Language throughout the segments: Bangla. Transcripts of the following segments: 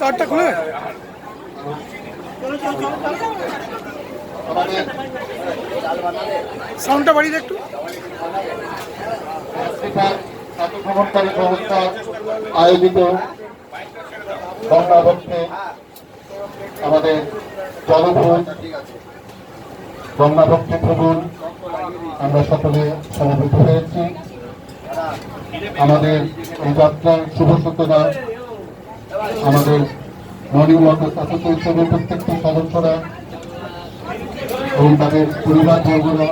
তারটা খুলে সাউন্ডটা বাড়িয়ে একটু ছাত্র আয়োজিত গঙ্গাবক্ষে আমাদের জলভোজ গঙ্গাবক্ষে ভ্রমণ আমরা সকলে সমবেত হয়েছি। আমাদের এই যাত্রার শুভ সূচনা, আমাদের মর্নিং ওয়াকার্স অ্যাসোসিয়েশনের প্রত্যেকটি সদস্যরা এবং তাদের পরিবার বর্গরা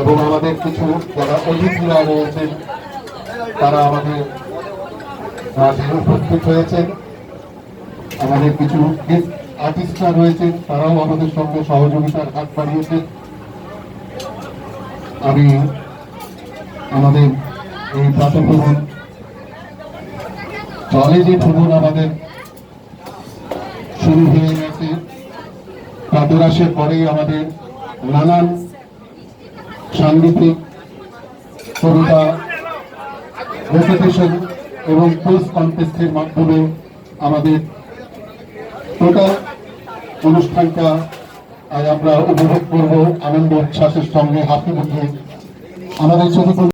এবং আমাদের কিছু যারা অতিথিরা রয়েছেন, তারা আমাদের মাঝে উপস্থিত হয়েছেন। আমাদের কিছু গেস্ট আর্টিস্টরা রয়েছেন, তারাও আমাদের সঙ্গে সহযোগিতার হাত বাড়িয়েছেন। আমি আমাদের এই প্রাতঃভ্রমণ জলে যে ভ্রমণ আমাদের শুরু হয়ে গেছে প্রাতরাশের পরেই আমাদের নানান সাংগীতিক কবিতা রেসিটেশন এবং কুইজ কন্টেস্টের মাধ্যমে আমাদের টোটাল অনুষ্ঠানটা আমরা উপভোগ করব, আনন্দ, উচ্ছ্বাসের সঙ্গে হাতে মুখে আমাদের শুধু